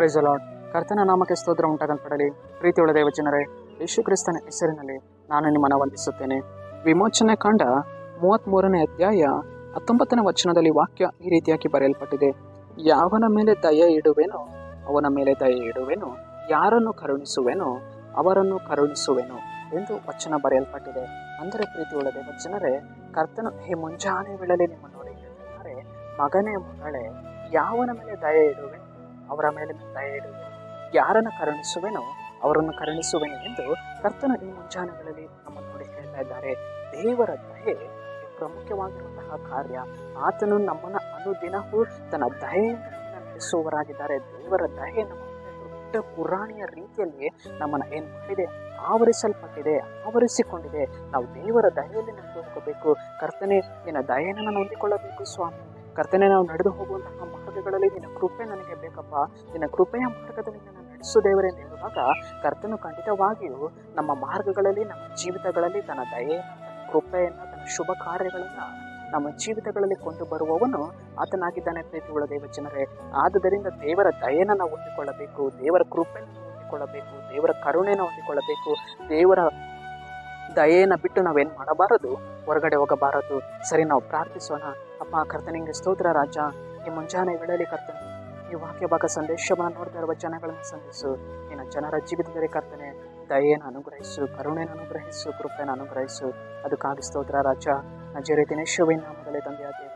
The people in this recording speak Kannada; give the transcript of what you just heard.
ಪ್ರೈಸ್ ಕರ್ತನ ನಾಮಕ್ಕೆ ಸ್ತೋತ್ರ ಉಂಟಾಗಲ್ಪಡಲಿ. ಪ್ರೀತಿಯುಳ್ಳ ದೇವಜನರೇ, ಯೇಸು ಕ್ರಿಸ್ತನ ಹೆಸರಿನಲ್ಲಿ ನಾನು ನಿಮ್ಮನ್ನು ವಂದಿಸುತ್ತೇನೆ. ವಿಮೋಚನೆ ಕಾಂಡ ಮೂವತ್ತ್ಮೂರನೇ ಅಧ್ಯಾಯ ಹತ್ತೊಂಬತ್ತನೇ ವಚನದಲ್ಲಿ ವಾಕ್ಯ ಈ ರೀತಿಯಾಗಿ ಬರೆಯಲ್ಪಟ್ಟಿದೆ. ಯಾವನ ಮೇಲೆ ದಯೆ ಇಡುವೆನೋ, ಅವನ ಮೇಲೆ ದಯೆ ಇಡುವೆನು, ಯಾರನ್ನು ಕರುಣಿಸುವೆನೋ, ಅವರನ್ನು ಕರುಣಿಸುವೆನು ಎಂದು ವಚನ ಬರೆಯಲ್ಪಟ್ಟಿದೆ. ಅಂದರೆ ಪ್ರೀತಿಯುಳ್ಳ ದೇವಜನರೇ, ಕರ್ತನು ಈ ಮುಂಜಾನೆ ಬೆಳಲಿ ನಿಮ್ಮ ನೋಡಿ ಮಗನೇ ಮಗಳೇ, ಯಾವನ ಮೇಲೆ ದಯೆ ಇಡುವೆನು ಅವರ ಮೇಲೆ ದಯೆ ಇಡುವೆನು ಯಾರನ್ನು ಕರುಣಿಸುವೆನೋ ಅವರನ್ನು ಕರುಣಿಸುವೆನು ಎಂದು ಕರ್ತನ ಈ ಮುಂಜಾನೆಗಳಲ್ಲಿ ನಮ್ಮ ನೋಡಿ ಹೇಳ್ತಾ ಇದ್ದಾರೆ. ದೇವರ ದಯೆ ಪ್ರಮುಖವಾಗಿರುವಂತಹ ಕಾರ್ಯ. ಆತನು ನಮ್ಮನ್ನ ಅನುದಿನವೂ ತನ್ನ ದಯೆಯನ್ನು ನಡೆಸುವವರಾಗಿದ್ದಾರೆ ದೇವರ ದಯೆ ನಮ್ಮ ದೊಡ್ಡ ಪುರಾಣಿಯ ರೀತಿಯಲ್ಲಿ ನಮ್ಮನ್ನು ಏನು ಮಾಡಿದೆ? ಆವರಿಸಲ್ಪಟ್ಟಿದೆ, ಆವರಿಸಿಕೊಂಡಿದೆ. ನಾವು ದೇವರ ದಯೆಯಲ್ಲಿ ನಡೆದು ಹೋಗಬೇಕು ಕರ್ತನೆ, ನಿನ್ನ ದಯೆಯನ್ನು ನಾನು ಹೊಂದಿಕೊಳ್ಳಬೇಕು ಸ್ವಾಮಿ. ಕರ್ತನೆ, ನಾವು ನಡೆದು ಹೋಗುವಂತಹ ಮಾರ್ಗಗಳಲ್ಲಿ ನಿನ್ನ ಕೃಪೆ ನನಗೆ ಬೇಕಪ್ಪ. ನಿನ್ನ ಕೃಪೆಯ ಮಾರ್ಗದಲ್ಲಿ ನನ್ನ ನಡೆಸು ದೇವರೇ ಹೇಳುವಾಗ ಕರ್ತನು ಖಂಡಿತವಾಗಿಯೂ ನಮ್ಮ ಮಾರ್ಗಗಳಲ್ಲಿ, ನಮ್ಮ ಜೀವಿತಗಳಲ್ಲಿ ತನ್ನ ದಯೆ ಕೃಪೆಯನ್ನು, ತನ್ನ ಶುಭ ಕಾರ್ಯಗಳನ್ನು ನಮ್ಮ ಜೀವಿತಗಳಲ್ಲಿ ಕೊಂಡು ಬರುವವನು ಆತನಾಗಿದ್ದಾನೆ ಪ್ರೀತಿಗಳ ದೇವ ಜನರೇ. ಆದುದರಿಂದ ದೇವರ ದಯೆಯನ್ನು ನಾವು ಹೊಂದಿಕೊಳ್ಳಬೇಕು, ದೇವರ ಕೃಪೆಯನ್ನು ಹೊಂದಿಕೊಳ್ಳಬೇಕು, ದೇವರ ಕರುಣೆಯನ್ನು ಹೊಂದಿಕೊಳ್ಳಬೇಕು, ದೇವರ ದಯೆಯನ್ನು ಬಿಟ್ಟು ನಾವೇನು ಮಾಡಬಾರದು? ಹೊರಗಡೆ ಹೋಗಬಾರದು. ಸರಿ, ನಾವು ಪ್ರಾರ್ಥಿಸೋಣ. ಅಪ್ಪ ಕರ್ತನಿಗೆ ಸ್ತೋತ್ರ ರಾಜ. ಈ ಮುಂಜಾನೆ ವೇಳೆಯಲ್ಲಿ ಕರ್ತನೆ, ಈ ವಾಕ್ಯ ಭಾಗ ಸಂದೇಶವನ್ನು ನೋಡ್ತಾ ಇರುವ ಜನಗಳನ್ನು ಸಂಧಿಸು ನಿನ್ನ ಜನರ ಜೀವಿತದಲ್ಲಿ ಕರ್ತನೆ, ದಯೆಯನ್ನು ಅನುಗ್ರಹಿಸು, ಕರುಣೆಯನ್ನು ಅನುಗ್ರಹಿಸು, ಕೃಪೆಯನ್ನು ಅನುಗ್ರಹಿಸು. ಅದಕ್ಕಾಗಿ ಸ್ತೋತ್ರ ರಾಜ. ನಜರೇತಿನ ಶುಭ ನಾಮದಲ್ಲಿ ತಂದೆಯಾಗಿ.